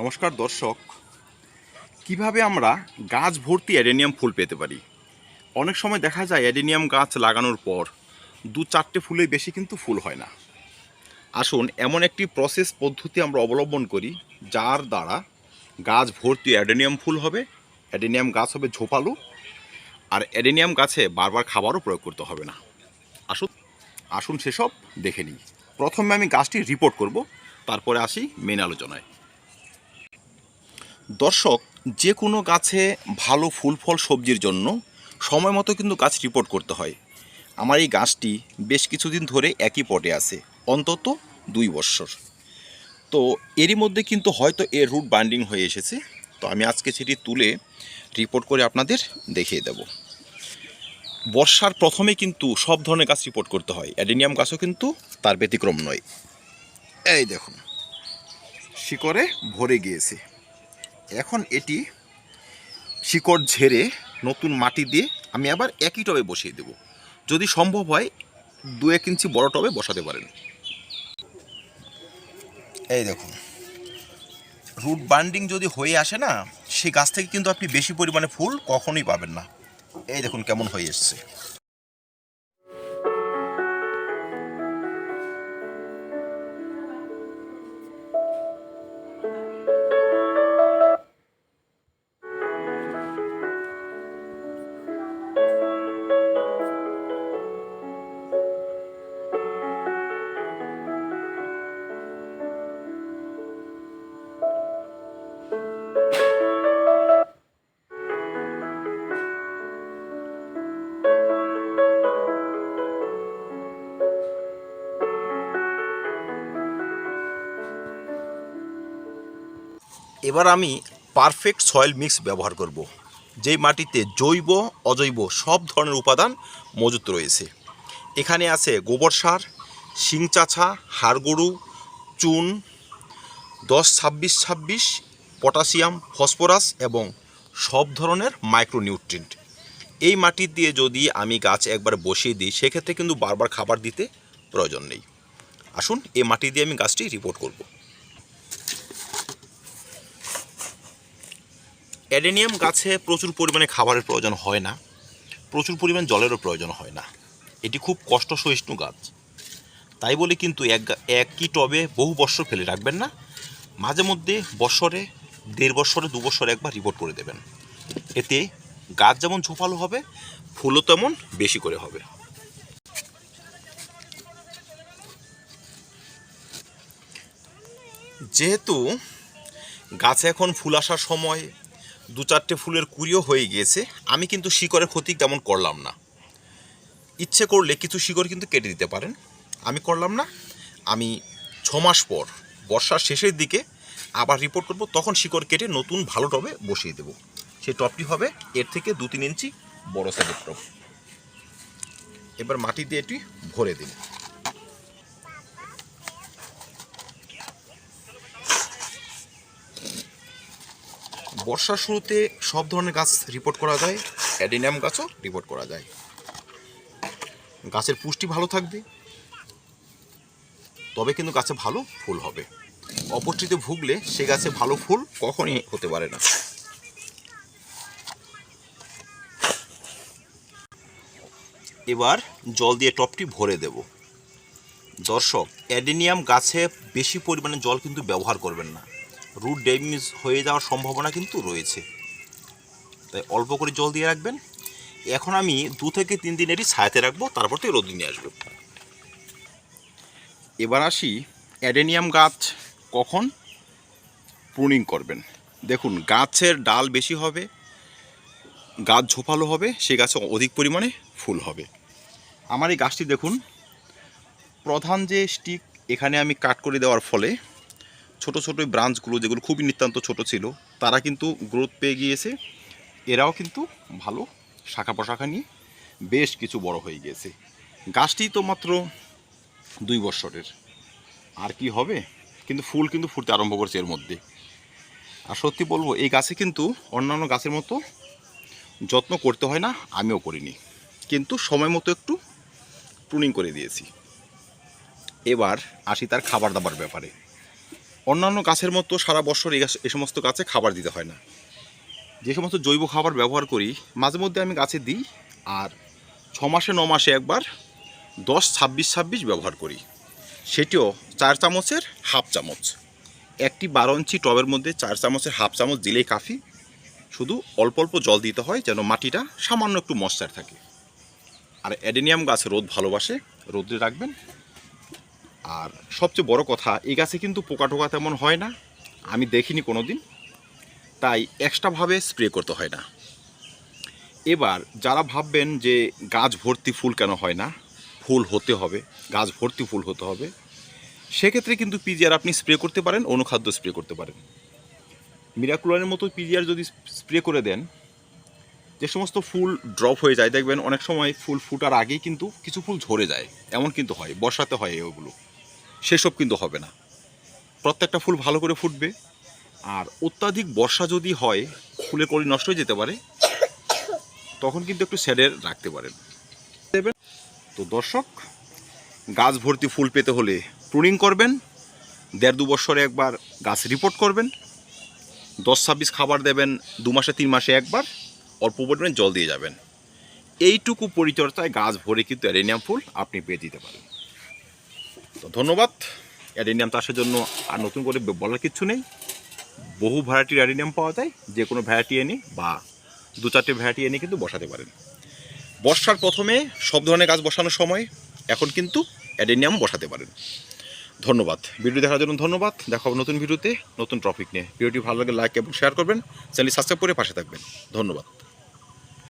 নমস্কার দর্শক। কীভাবে আমরা গাছ ভর্তি অ্যাডেনিয়াম ফুল পেতে পারি? অনেক সময় দেখা যায় অ্যাডেনিয়াম গাছ লাগানোর পর দু চারটে ফুলের বেশি কিন্তু ফুল হয় না। আসুন, এমন একটি প্রসেস পদ্ধতি আমরা অবলম্বন করি, যার দ্বারা গাছ ভর্তি অ্যাডেনিয়াম ফুল হবে, অ্যাডেনিয়াম গাছ হবে ঝোপালো, আর অ্যাডেনিয়াম গাছে বারবার খাবারও প্রয়োগ করতে হবে না। আসুন আসুন সেসব দেখে নিই। প্রথমে আমি গাছটি রিপোর্ট করব, তারপরে আসি মেন আলোচনায়। দর্শক, যে কোনো গাছে ভালো ফুল, ফল, সবজির জন্য সময় মতো কিন্তু গাছ রিপোর্ট করতে হয়। আমার এই গাছটি বেশ কিছুদিন ধরে একই পটে আছে, অন্তত দুই বৎসর তো এরই মধ্যে কিন্তু হয়তো এর রুট বাইন্ডিং হয়ে এসেছে। তো আমি আজকে সেটি তুলে রিপোর্ট করে আপনাদের দেখিয়ে দেব। বর্ষার প্রথমে কিন্তু সব ধরনের গাছ রিপোর্ট করতে হয়। অ্যাডেনিয়াম গাছও কিন্তু তার ব্যতিক্রম নয়। এই দেখুন, শিকড়ে ভরে গিয়েছে। এখন এটি শিকড় ঝেড়ে নতুন মাটি দিয়ে আমি আবার একই টবে বসিয়ে দেব। যদি সম্ভব হয় দু এক ইঞ্চি বড় টবে বসাতে পারেন। এই দেখুন, রুট বান্ডিং যদি হয়ে আসে না সেই গাছ থেকে কিন্তু আপনি বেশি পরিমাণে ফুল কখনোই পাবেন না। এই দেখুন কেমন হয়ে এসছে। এবার আমি পারফেক্ট সয়েল মিক্স ব্যবহার করব, যেই মাটিতে জৈব, অজৈব সব ধরনের উপাদান মজুত রয়েছে। এখানে আছে গোবর সার, শিংচাছা হাড়গরু চুন, দশ ছাব্বিশ ছাব্বিশ, পটাশিয়াম, ফসফরাস এবং সব ধরনের মাইক্রোনিউট্রিয়েন্ট। এই মাটি দিয়ে যদি আমি গাছ একবার বসিয়ে দিই, সেক্ষেত্রে কিন্তু বারবার খাবার দিতে প্রয়োজন নেই। আসুন এই মাটি দিয়ে আমি গাছটি রিপোর্ট করব। অ্যাডেনিয়াম গাছে প্রচুর পরিমাণে খাবারের প্রয়োজন হয় না। প্রচুর পরিমাণ জলেরও প্রয়োজন হয় না। এটি খুব কষ্ট সহিষ্ণু গাছ। তাই বলে কিন্তু এক একই টবে বহু বৎসর ফেলে রাখবেন না। মাঝে মধ্যে বৎসরে দেড় বৎসরে দু বৎসরে একবার রিপোর্ট করে দেবেন। এতে গাছ যেমন ঝোপালো হবে, ফুলও তেমন বেশি করে হবে। যেহেতু গাছে এখন ফুল আসার সময় দু চারটে ফুলের কুড়িও হয়ে গিয়েছে। আমি কিন্তু শিকড়ের ক্ষতি তেমন করলাম না। ইচ্ছে করলে কিছু শিকড় কিন্তু কেটে দিতে পারেন। আমি করলাম না। আমি ছ মাস পর বর্ষার শেষের দিকে আবার রিপোর্ট করব, তখন শিকড় কেটে নতুন ভালো টবে বসিয়ে দেব। সেই টবটি হবে এর থেকে দু তিন ইঞ্চি বড় সাইজের টব। এবার মাটি দিয়ে এটি ভরে দিন। বর্ষার শুরুতে সব ধরনের গাছ রিপোর্ট করা যায় অ্যাডিনিয়াম গাছও রিপোর্ট করা যায়। গাছের পুষ্টি ভালো থাকবে, তবে কিন্তু গাছে ভালো ফুল হবে। অপুষ্টিতে ভুগলে সে গাছে ভালো ফুল কখনই হতে পারে না। এবার জল দিয়ে টপটি ভরে দেব। দর্শক, অ্যাডেনিয়াম গাছে বেশি পরিমাণে জল কিন্তু ব্যবহার করবেন না। রুট ড্যামেজ হয়ে যাওয়ার সম্ভাবনা কিন্তু রয়েছে। তাই অল্প করে জল দিয়ে রাখবেন। এখন আমি দু থেকে তিন দিন এটি ছায়াতে রাখব, তারপর থেকে রোদ নিয়ে আসব। এবার আসি অ্যাডেনিয়াম গাছ কখন প্রুনিং করবেন। দেখুন, গাছের ডাল বেশি হবে, গাছ ঝোপালো হবে সে গাছে অধিক পরিমাণে ফুল হবে। আমার এই গাছটি দেখুন, প্রধান যে স্টিক এখানে আমি কাট করে দেওয়ার ফলে ছোট ছোট ব্রাঞ্চগুলো যেগুলো খুবই নিতান্ত ছোট ছিল, তারা কিন্তু গ্রোথ পেয়ে গিয়েছে। এরাও কিন্তু ভালো শাখা প্রশাখা নিয়ে বেশ কিছু বড় হয়ে গিয়েছে। গাছটি তো মাত্র দুই বছরের আর কি হবে? কিন্তু ফুল কিন্তু ফুটতে আরম্ভ করছে এর মধ্যে। আর সত্যি বলব, এই গাছে কিন্তু অন্যান্য গাছের মতো যত্ন করতে হয় না, আমিও করিনি। কিন্তু সময় মতো একটু প্রুনিং করে দিয়েছি। এবার আসি তার খাবার দাবার ব্যাপারে। অন্যান্য গাছের মতো সারা বছর এই গাছ- এই সমস্ত গাছে খাবার দিতে হয় না। যে সমস্ত জৈব খাবার ব্যবহার করি, মাঝে মধ্যে আমি গাছে দিই আর ছ মাসে, ন মাসে একবার দশ, ছাব্বিশ ছাব্বিশ ব্যবহার করি। সেটিও চার চামচের হাফ চামচ। একটি বারো ইঞ্চি টবের মধ্যে চার চামচের হাফ চামচ দিলেই কাফি। শুধু অল্প অল্প জল দিতে হয় যেন মাটিটা সামান্য একটু মশ্চার থাকে। আর অ্যাডেনিয়াম গাছ রোদ ভালোবাসে রোদে রাখবেন। আর সবচেয়ে বড় কথা, এই গাছে কিন্তু পোকা টোকা তেমন হয় না। আমি দেখিনি কোনো দিন তাই এক্সট্রাভাবে স্প্রে করতে হয় না। এবার যারা ভাববেন যে গাছ ভর্তি ফুল কেন হয় না, ফুল হতে হবে, গাছ ভর্তি ফুল হতে হবে, সেক্ষেত্রে কিন্তু পিজিআর আপনি স্প্রে করতে পারেন, অনুখাদ্য স্প্রে করতে পারেন। মিরাকুলারের মতো পিজিআর যদি স্প্রে করে দেন, যে সমস্ত ফুল ড্রপ হয়ে যায়, দেখবেন অনেক সময় ফুল ফুটার আগেই কিন্তু কিছু ফুল ঝরে যায়। এমন কিন্তু হয়, বর্ষাতে হয় ওগুলো সেসব কিন্তু হবে না। প্রত্যেকটা ফুল ভালো করে ফুটবে। আর অত্যাধিক বর্ষা যদি হয়, ফুলের কলি নষ্ট হয়ে যেতে পারে, তখন কিন্তু একটু স্যাডের রাখতে পারেন। দেবেন তো দর্শক, গাছ ভর্তি ফুল পেতে হলে প্রুনিং করবেন, দেড় দু বছরে একবার গাছ রিপোর্ট করবেন, দশ ছাব্বিশ খাবার দেবেন, দু মাসে, তিন মাসে একবার, অল্প পরিমাণে জল দিয়ে যাবেন। এইটুকু পরিচর্যায় গাছ ভরে কিন্তু অ্যারেনিয়াম ফুল আপনি পেয়ে দিতে পারেন। তো ধন্যবাদ। অ্যাডেনিয়াম চাষের জন্য আর নতুন করে বলার কিছু নেই। বহু ভ্যারাইটির অ্যাডেনিয়াম পাওয়া যায়, যে কোনো ভ্যারাইটি এনে বা দু চারটে ভ্যারাইটি এনে কিন্তু বসাতে পারেন। বর্ষার প্রথমে সব ধরনের গাছ বসানোর সময় এখন কিন্তু অ্যাডেনিয়াম বসাতে পারেন। ধন্যবাদ। ভিডিও দেখার জন্য ধন্যবাদ। দেখা হবে নতুন ভিডিওতে নতুন টপিক নিয়ে। ভিডিওটি ভালো লাগে লাইক এবং শেয়ার করবেন। চ্যানেল সাবস্ক্রাইব করে পাশে থাকবেন। ধন্যবাদ।